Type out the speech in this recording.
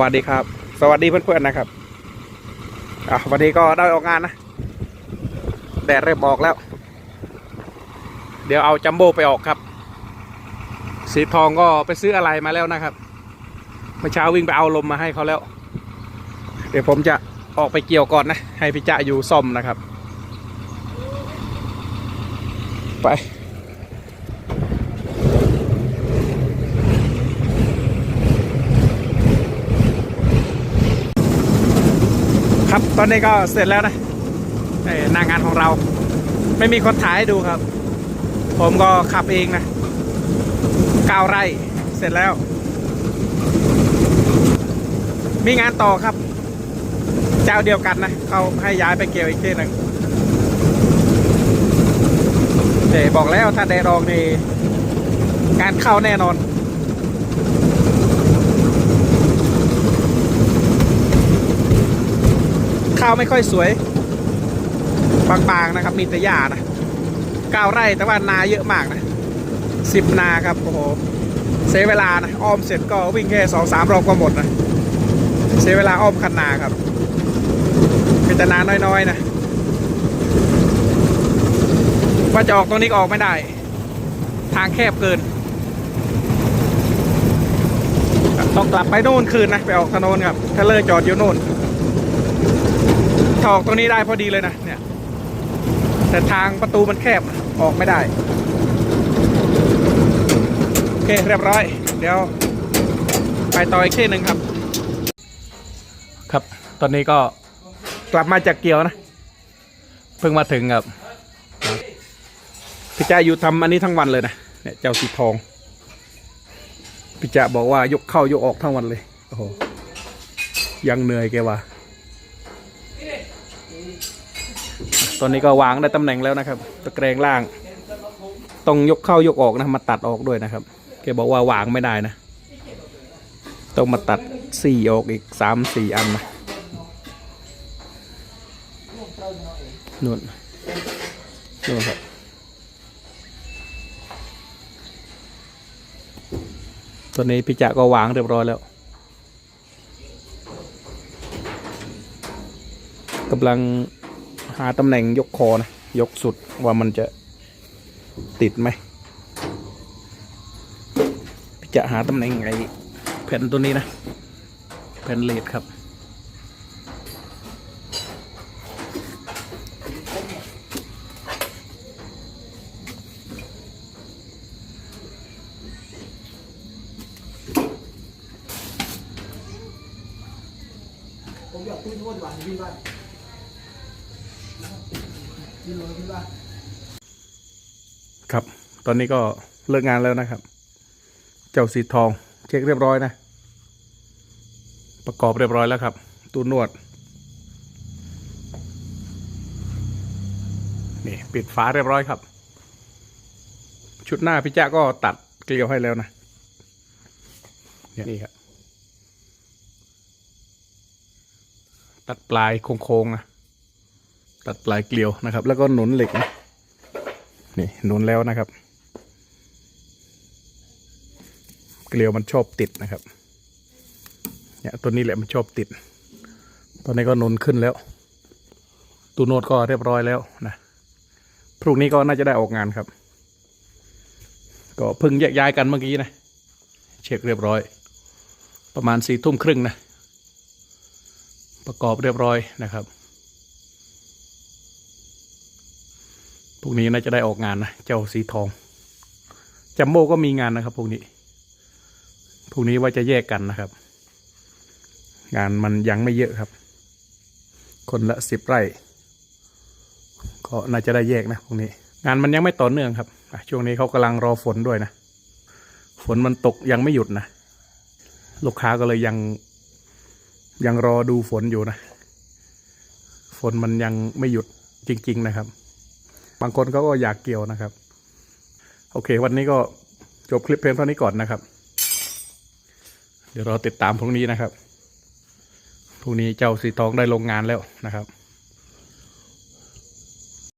วัสดีครับ สวัสดีเพื่อนๆนะครับอะวันนี้ก็ได้ออกงานนะแดดเริ่มออกแล้ว เดี๋ยวเอาจัมโบ้ไปออกครับ สีทองก็ไปซื้ออะไรมาแล้วนะครับเมื่อเช้าวิ่งไปเอาลมมาให้เขาแล้ว เดี๋ยวผมจะออกไปเกี่ยวก่อนนะ ให้พี่จะอยู่ซ่อมนะครับ ไป ครับ ตอนนี้ก็เสร็จแล้วนะหน้างานของเรา ไม่มีคนถ่ายให้ดูครับ ผมก็ขับเองนะเก้าไร่เสร็จแล้ว มีงานต่อครับ เจ้าเดียวกันนะเขาให้ย้ายไปเกี่ยวอีกที่หนึ่งเดบอกแล้วถ้าแดดออกนี่งานเข้าแน่นอน ข้าวไม่ค่อยสวย บางๆนะครับ มีแต่หญ้านะเก้าไร่แต่ว่านาเยอะมากนะสิบนาครับโอ้โหเสียเวลานะอ้อมเสร็จก็วิ่งแค่สองสามรอบก็หมดนะเสียเวลาอ้อมคันนาครับเป็นแต่นาน้อยๆนะว่าจะออกตรงนี้ก็ออกไม่ได้ ทางแคบเกิน ต้องกลับไปโน่นคืนนะ ไปออกถนนครับถ้าเลยจอดอยู่โน่น ถ้าออกตรงนี้ได้พอดีเลยนะเนี่ย แต่ทางประตูมันแคบนะออกไม่ได้ โอเคเรียบร้อย เดี๋ยว ไปต่ออีกที่หนึ่งครับ ครับ ตอนนี้ก็กลับมาจากเกียวนะ เพิ่งมาถึงครับพี่จ้าอยู่ทำอันนี้ทั้งวันเลยนะเนี่ยเจ้าสีทองพี่จ้าบอกว่ายกเข้ายกออกทั้งวันเลยโอ้โหยังเหนื่อยแกว่า อนนี้ก็วางได้ตำแหน่งแล้วนะครับ ตะแกรงล่าง ต้องยกเข้ายกออกนะมาตัดออกด้วยนะครับแกบอกว่าวางไม่ได้นะ ต้องมาตัดสี่ออกอีกสามสี่อันนะนู่นนู่นครับตอนนี้พี่จักก็วางเรียบร้อยแล้วกำลัง หาตำแหน่งยกคอนะ ยกสุดว่ามันจะติดไหมจะหาตำแหน่งไอ้แผ่นตัวนี้นะ แผ่นเลดครับ ผมอยากพูดว่าหวานพี่บ้าน พี่รู้พี่บ้านครับ ตอนนี้ก็เลิกงานแล้วนะครับ เจ้าสีทอง เช็คเรียบร้อยนะ ประกอบเรียบร้อยแล้วครับ ตู้นวด นี่ ปิดฝาเรียบร้อยครับ ชุดหน้าพี่จ้าก็ตัดเกลียวให้แล้วนะนี่ยนี่ครับ ตัดปลายโค้งๆนะ ตัดปลายเกลียวนะครับ แล้วก็หนุนเหล็กนะนี่หนุนแล้วนะครับ เกลียวมันชอบติดนะครับเนี่ยตัวนี้แหละมันชอบติด ตอนนี้ก็หนุนขึ้นแล้วตูโนดก็เรียบร้อยแล้วนะพรุ่งนี้ก็น่าจะได้ออกงานครับ ก็เพิ่งแยกย้ายกันเมื่อกี้นะ เช็คเรียบร้อย ประมาณสี่ทุ่มครึ่งนะ ประกอบเรียบร้อยนะครับ พรุ่งนี้น่าจะได้ออกงานนะ เจ้าสีทอง จัมโบ้ก็มีงานนะครับพรุ่งนี้พรุ่งนี้ว่าจะแยกกันนะครับ งานมันยังไม่เยอะครับ คนละสิบไร่ ก็น่าจะได้แยกนะพรุ่งนี้ งานมันยังไม่ต่อเนื่องครับ ช่วงนี้เขากำลังรอฝนด้วยนะ ฝนมันตกยังไม่หยุดนะ ลูกค้าก็เลยยังยังรอดูฝนอยู่นะ ฝนมันยังไม่หยุดจริง ๆ นะครับ บางคนเขาก็อยากเกี่ยวนะครับ โอเค วันนี้ก็จบคลิปเพลงเท่านี้ก่อนนะครับ เดี๋ยวเราติดตามพรุ่งนี้นะครับพรุ่งนี้เจ้าสีทองได้ลงงานแล้วนะครับ